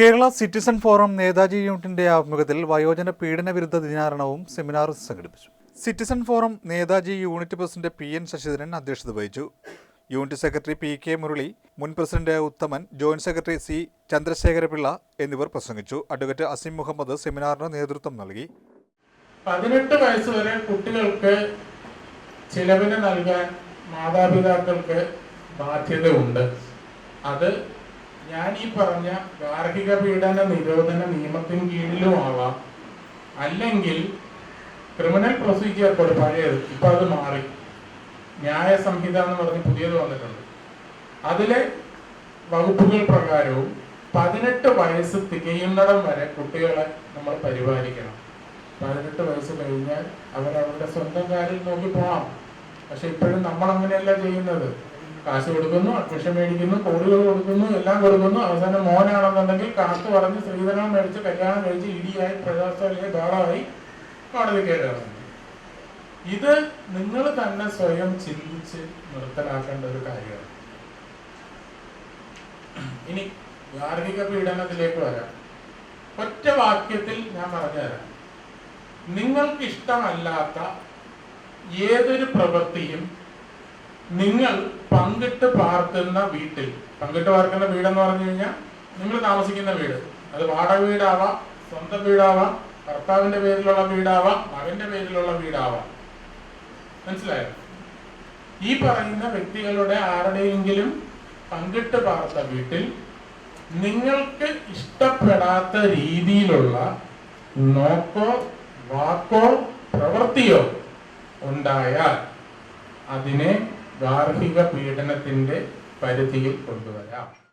Kerala citizen forum Netaji യൂണിറ്റിന്റെ ആഭിമുഖ്യത്തിൽ വയോജന പീഡന വിരുദ്ധ ദിനാചരണവും സെമിനാറും സംഘടിപ്പിച്ചു. Citizen forum Netaji unit president P N Sasidharan അധ്യക്ഷത വഹിച്ചു. Unit secretary P K Murali മുൻ president Uthaman joint secretary C Chandrasekhara Pillai എന്നിവർ പ്രസംഗിച്ചു. അഡ്വക്കേറ്റ് അസിം മുഹമ്മദ് സെമിനാറിന് നേതൃത്വം നൽകി. പതിനെട്ട് വയസ്സ് വരെ കുട്ടികൾക്ക് ചിലവിന് നൽകാൻ മാതാപിതാക്കൾക്ക് ബാധ്യതയുണ്ട്. അത് ഞാൻ ഈ പറഞ്ഞ ഗാർഹിക പീഡന നിരോധന നിയമത്തിന് കീഴിലും ആവാം. അല്ലെങ്കിൽ ക്രിമിനൽ പ്രൊസീജിയർ കോഡ് പഴയത് ഇപ്പൊ അത് മാറി. ന്യായ സംഹിത എന്ന് പറഞ്ഞ് പുതിയത് വന്നിട്ടുണ്ട്. അതിലെ വകുപ്പുകൾ പ്രകാരവും പതിനെട്ട് വയസ്സ് തികയുന്നിടം വരെ കുട്ടികളെ നമ്മൾ പരിപാലിക്കണം. പതിനെട്ട് വയസ്സ് കഴിഞ്ഞാൽ അവരവരുടെ സ്വന്തം കാര്യം നോക്കി പോകാം പക്ഷെ ഇപ്പോഴും നമ്മൾ അങ്ങനെയല്ല ചെയ്യുന്നത്. കാശ് കൊടുക്കുന്നു അഡ്മിഷൻ മേടിക്കുന്നു കോടികൾ കൊടുക്കുന്നു എല്ലാം കൊടുക്കുന്നു. അവസാനം മോനാണെന്നുണ്ടെങ്കിൽ കണക്ക് പറഞ്ഞ് സ്ത്രീധനം മേടിച്ച് കല്യാണം കഴിച്ച് ഇടിയായി പ്രജാസ്വാലിയെ ബഹളമായി കോടതി കയറുന്നു ഇത് നിങ്ങൾ തന്നെ സ്വയം ചിന്തിച്ച് നിർത്തലാക്കേണ്ട ഒരു കാര്യമാണ്. ഇനി ഗാർഹിക പീഡനത്തിലേക്ക് വരാം. ഒറ്റ വാക്യത്തിൽ ഞാൻ പറഞ്ഞുതരാം. നിങ്ങൾക്ക് ഇഷ്ടമല്ലാത്ത ഏതൊരു പ്രവൃത്തിയും നിങ്ങൾ പങ്കിട്ട് പാർക്കുന്ന വീട്ടിൽ പങ്കിട്ട് പാർക്കുന്ന വീടെന്ന് പറഞ്ഞു കഴിഞ്ഞാൽ നിങ്ങൾ താമസിക്കുന്ന വീട്. അത് വാടക വീടാവാം സ്വന്തം വീടാവാം ഭർത്താവിന്റെ പേരിലുള്ള വീടാവാം മകന്റെ പേരിലുള്ള വീടാവാം. മനസ്സിലായോ? ഈ പറയുന്ന വ്യക്തികളുടെ ആരുടെയെങ്കിലും പങ്കിട്ട് പാർത്ത വീട്ടിൽ നിങ്ങൾക്ക് ഇഷ്ടപ്പെടാത്ത രീതിയിലുള്ള നോക്കോ വാക്കോ പ്രവൃത്തിയോ ഉണ്ടായാൽ അതിനെ ഗാർഹിക പീഡനത്തിന്റെ പരിധിയിൽ കൊണ്ടുവരാം.